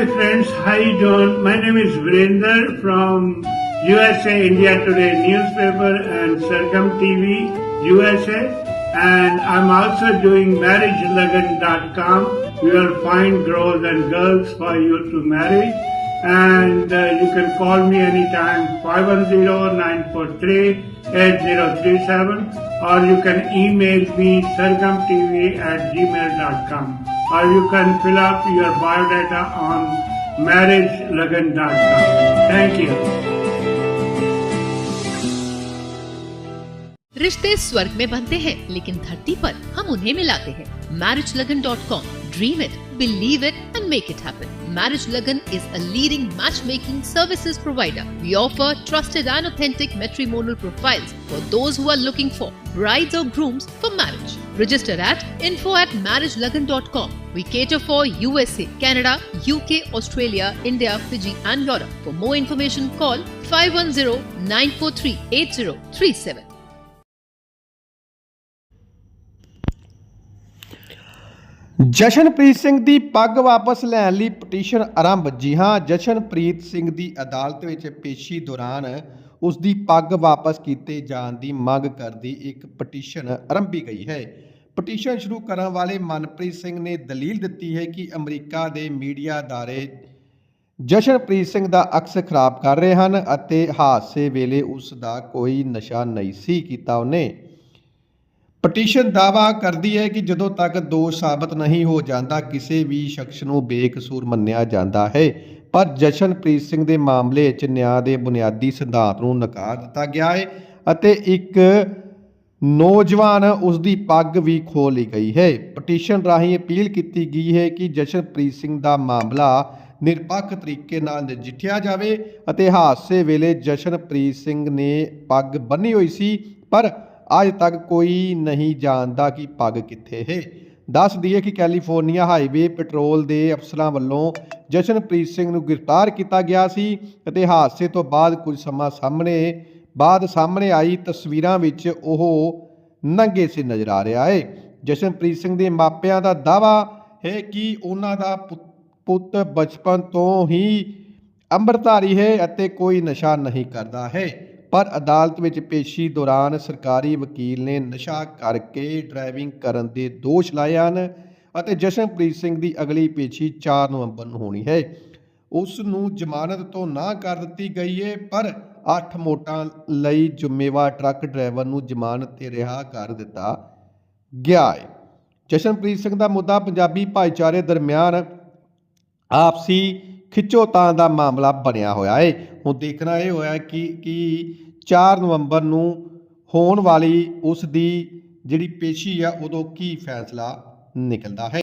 my friends. Hi, John. My name is Virender from USA India Today newspaper and Circum TV USA. And I'm also doing marriagelagan.com. You will find girls and girls for you to marry and uh, you can call me anytime 510-943-8037 or you can email me sargamtv at gmail.com or you can fill up your biodata on marriagelagan.com. Thank you. रिश्ते स्वर्ग में बनते हैं लेकिन धरती पर हम उन्हें मिलाते हैं marriage Lagan dot com dream it believe it and make it happen marriage Lagan is a leading matchmaking services provider we offer trusted and authentic matrimonial profiles for those who are looking for brides or grooms for marriage. Register at info at marriagelagan.com. We cater for USA, Canada, UK, Australia, India, Fiji, and Europe. For more information, call 510 943 8037. Jashanpreet Singh ਦੀ ਪੱਗ ਵਾਪਸ ਲੈਣ ਲਈ petition ਆਰੰਭ। ਜੀ ਹਾਂ, ਜਸ਼ਨਪ੍ਰੀਤ ਸਿੰਘ ਦੀ ਅਦਾਲਤ ਵਿੱਚ ਪੇਸ਼ੀ ਦੌਰਾਨ ਉਸ ਦੀ ਪੱਗ ਵਾਪਸ ਕੀਤੇ ਜਾਣ ਦੀ ਮੰਗ ਕਰਦੀ ਇੱਕ ਪਟੀਸ਼ਨ ਆਰੰਭੀ ਗਈ ਹੈ। ਪਟੀਸ਼ਨ ਸ਼ੁਰੂ ਕਰਨ ਵਾਲੇ ਮਨਪ੍ਰੀਤ ਸਿੰਘ ਨੇ ਦਲੀਲ ਦਿੱਤੀ ਹੈ ਕਿ ਅਮਰੀਕਾ ਦੇ ਮੀਡੀਆ ਅਦਾਰੇ ਜਸ਼ਨਪ੍ਰੀਤ ਸਿੰਘ ਦਾ ਅਕਸ ਖਰਾਬ ਕਰ ਰਹੇ ਹਨ ਅਤੇ ਹਾਦਸੇ ਵੇਲੇ ਉਸ ਦਾ ਕੋਈ ਨਸ਼ਾ ਨਹੀਂ ਸੀ ਕੀਤਾ ਉਹਨੇ। ਪਟੀਸ਼ਨ ਦਾਵਾ ਕਰਦੀ ਹੈ ਕਿ ਜਦੋਂ ਤੱਕ ਦੋਸ਼ ਸਾਬਤ ਨਹੀਂ ਹੋ ਜਾਂਦਾ, ਕਿਸੇ ਵੀ ਸ਼ਖਸ ਨੂੰ ਬੇਕਸੂਰ ਮੰਨਿਆ ਜਾਂਦਾ ਹੈ। ਪਰ ਜਸ਼ਨਪ੍ਰੀਤ ਸਿੰਘ ਦੇ ਮਾਮਲੇ 'ਚ ਨਿਆਂ ਦੇ ਬੁਨਿਆਦੀ ਸਿਧਾਂਤ ਨੂੰ ਨਕਾਰ ਦਿੱਤਾ ਗਿਆ ਹੈ ਅਤੇ ਇੱਕ ਨੌਜਵਾਨ ਉਸ ਦੀ ਪੱਗ ਵੀ ਖੋਹ ਲਈ ਗਈ ਹੈ। ਪਟੀਸ਼ਨ ਰਾਹੀਂ ਅਪੀਲ ਕੀਤੀ ਗਈ ਹੈ ਕਿ ਜਸ਼ਨਪ੍ਰੀਤ ਸਿੰਘ ਦਾ ਮਾਮਲਾ ਨਿਰਪੱਖ ਤਰੀਕੇ ਨਾਲ ਨਜਿੱਠਿਆ ਜਾਵੇ ਅਤੇ ਹਾਦਸੇ ਵੇਲੇ ਜਸ਼ਨਪ੍ਰੀਤ ਸਿੰਘ ਨੇ ਪੱਗ ਬੰਨੀ ਹੋਈ ਸੀ, ਪਰ ਅੱਜ ਤੱਕ ਕੋਈ ਨਹੀਂ ਜਾਣਦਾ ਕਿ ਪੱਗ ਕਿੱਥੇ ਹੈ। ਦੱਸ ਦਈਏ ਕਿ ਕੈਲੀਫੋਰਨੀਆ ਹਾਈਵੇ ਪੈਟਰੋਲ ਦੇ ਅਫਸਰਾਂ ਵੱਲੋਂ ਜਸ਼ਨਪ੍ਰੀਤ ਸਿੰਘ ਨੂੰ ਗ੍ਰਿਫਤਾਰ ਕੀਤਾ ਗਿਆ ਸੀ ਅਤੇ ਹਾਦਸੇ ਤੋਂ ਬਾਅਦ ਕੁਝ ਸਮਾਂ ਸਾਹਮਣੇ, ਬਾਅਦ ਸਾਹਮਣੇ ਆਈ ਤਸਵੀਰਾਂ ਵਿੱਚ ਉਹ ਨੰਗੇ ਸਿਰ ਨਜ਼ਰ ਆ ਰਿਹਾ ਹੈ। ਜਸ਼ਨਪ੍ਰੀਤ ਸਿੰਘ ਦੇ ਮਾਪਿਆਂ ਦਾ ਦਾਵਾ ਹੈ ਕਿ ਉਹਨਾਂ ਦਾ ਪੁੱਤ ਬਚਪਨ ਤੋਂ ਹੀ ਅੰਮ੍ਰਿਤਧਾਰੀ ਹੈ ਅਤੇ ਕੋਈ ਨਸ਼ਾ ਨਹੀਂ ਕਰਦਾ ਹੈ। ਪਰ ਅਦਾਲਤ ਵਿੱਚ ਪੇਸ਼ੀ ਦੌਰਾਨ ਸਰਕਾਰੀ ਵਕੀਲ ਨੇ ਨਸ਼ਾ ਕਰਕੇ ਡਰਾਈਵਿੰਗ ਕਰਨ ਦੇ ਦੋਸ਼ ਲਾਏ ਹਨ ਅਤੇ ਜਸ਼ਨਪ੍ਰੀਤ ਸਿੰਘ ਦੀ ਅਗਲੀ ਪੇਸ਼ੀ 4 ਨਵੰਬਰ ਨੂੰ ਹੋਣੀ ਹੈ। ਉਸ ਨੂੰ ਜ਼ਮਾਨਤ ਤੋਂ ਨਾ ਕਰ ਦਿੱਤੀ ਗਈ ਹੈ ਪਰ 8 ਮੋਟਾਂ ਲਈ ਜ਼ਿੰਮੇਵਾਰ ਟਰੱਕ ਡਰਾਈਵਰ ਨੂੰ ਜ਼ਮਾਨਤ ਤੇ ਰਿਹਾ ਕਰ ਦਿੱਤਾ ਗਿਆ ਹੈ ਜਸ਼ਨਪ੍ਰੀਤ ਸਿੰਘ ਦਾ ਮੁੱਦਾ ਪੰਜਾਬੀ ਭਾਈਚਾਰੇ ਦਰਮਿਆਨ ਆਪਸੀ ਖਿੱਚੋਤਾਂ ਦਾ ਮਾਮਲਾ ਬਣਿਆ ਹੋਇਆ ਹੈ ਹੁਣ ਦੇਖਣਾ ਇਹ ਹੋਇਆ ਕਿ ਕਿ 4 ਨਵੰਬਰ ਨੂੰ ਹੋਣ ਵਾਲੀ ਉਸ ਦੀ ਜਿਹੜੀ ਪੇਸ਼ੀ ਆ, ਉਦੋਂ ਕੀ ਫੈਸਲਾ ਨਿਕਲਦਾ ਹੈ?